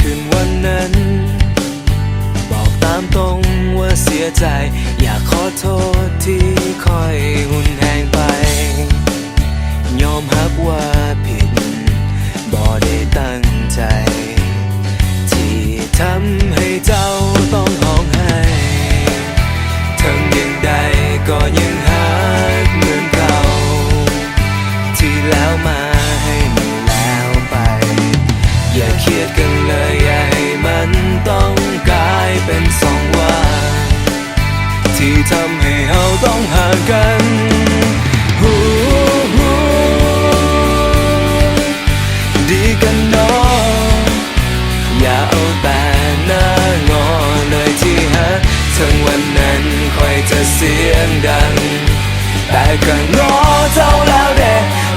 คืนวันนั้น บอกตามตรงว่าเสียใจ อยากขอโทษที่คอยหุ่นแหงไป ทั้งวันนั้นคอยจะเสียงดัง แต่ก็งอเจ้าแล้วเด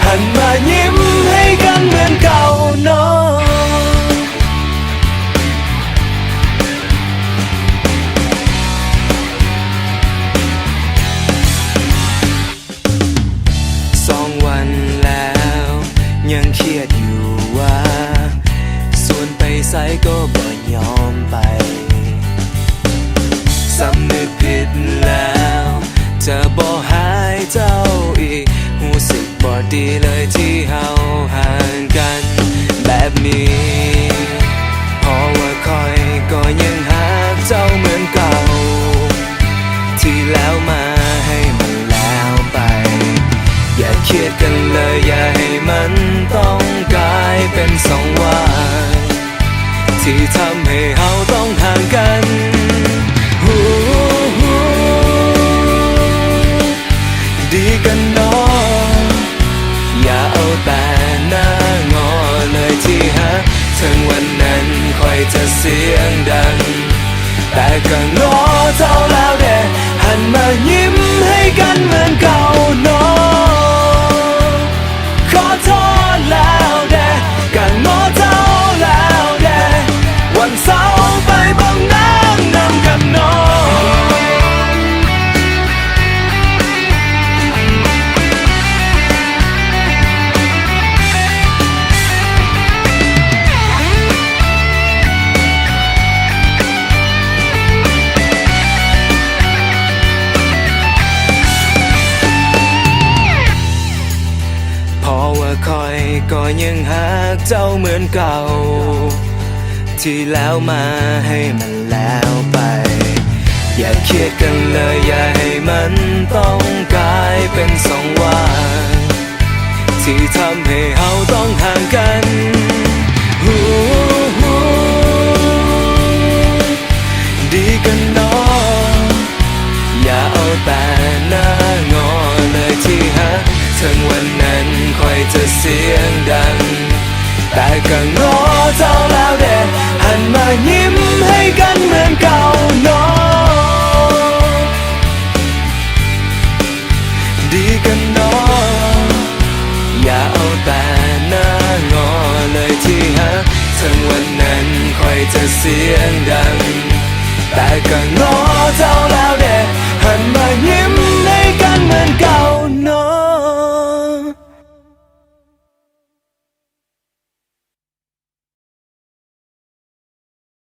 หันมายิ้มให้กันเหมือนเก่าเนาะสองวันแล้ว ยังเครียด กันเลยอย่าให้มันต้องกลายเป็นสองวันที่ทำให้เราต้องห่างกันฮู้ฮู้ดีกันเนาะอย่าเอาแต่หน้างอเลยที่ฮะถึงวันนั้นคอยจะเสียงดัง แต่ก็งอเจ้าแล้วเด้หันมายิ้ ก็ยังหากเจ้าเหมือนเก่า ที่แล้วมาให้มันแล้วไป อย่าเครียดกันเลยอย่าให้มันต้องกลายเป็นสองวันที่ทำให้เราต้องห่างกัน ถึงวันนั้นคอยจะเสียงดัง แต่ก็งอเจ้าแล้วเด้หันมายิ้มให้กันเหมือนเก่าเนาะดีกันเนาะอย่าเอาแต่หน้างอเลยที่ฮะถึงวันนั้นคอยจะเสียงดัง แต่ก็งอเจ้าแล้วเด้หันมายิ้มให้กันเหมือนเก่า